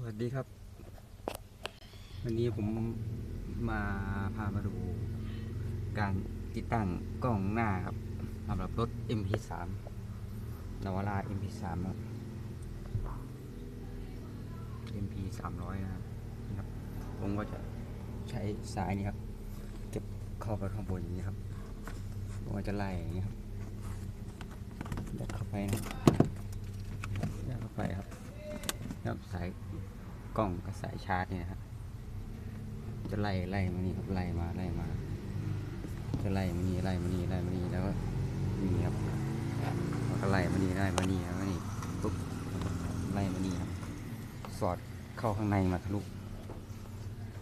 สวัสดีครับ วันนี้ผมมาพามาดู การติดตั้งกล้องหน้าครับสำหรับรถ MP3 นวารา MP3 ครับ MP 300นะครับนะครับผมก็จะใช้สายนี้ครับ เก็บเข้าไปข้างบนอย่างนี้ครับ ผมก็จะไล่อย่างนี้ครับยัดเข้าไปนะครับยัดเข้าไปครับ ครับสายกล้องกับสายชาร์จเนี่ยครับจะไล่ไล่มานี่ครับไล่มาไล่มา จะไล่มานี่ไล่มานี่ไล่มานี่แล้วก็นี่ครับแล้วก็ไล่มานี่ไล่มานี่แล้วก็นี่ปุ๊บไล่มานี่ครับ สอดเข้าข้างในมาทะลุ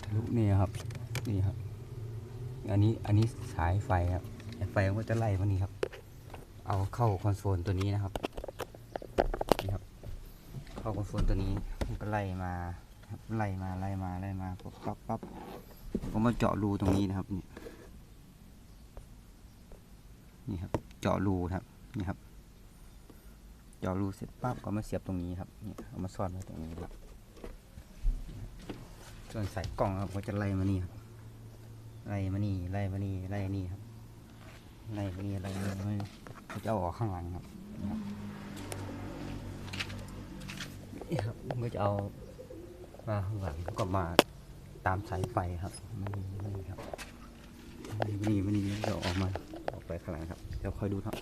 ทะลุนี่ครับนี่ครับ อันนี้อันนี้สายไฟครับไฟมันก็จะไล่มานี่ครับ เอาเข้าคอนโซลตัวนี้นะครับ เข้าคนตัวนี้มันก็ไล่มาครับไล่มาไล่มาไล่มาปั๊บปั๊บปั๊บผมมาเจาะรูตรงนี้นะครับนี่นี่ครับ เจาะรูครับนี่ครับ เจาะรูเสร็จปั๊บก็มาเสียบตรงนี้ครับนี่เอามาซ่อนไว้ตรงนี้ครับส่วนสายกล่องครับก็จะไล่มานี่ครับไล่มานี่ไล่มานี่ไล่นี่ครับไล่มานี่ไล่มานี่เขาจะเอาออกข้างหลังครับ นี่ครับนี่ครับมันก็จะเอามาข้างหลังแล้วก็มาตามสายไฟครับมันนี่ครับมันนี่มันนี่แล้วออกมาออกไปข้างหลังครับเดี๋ยวคอยดูครับ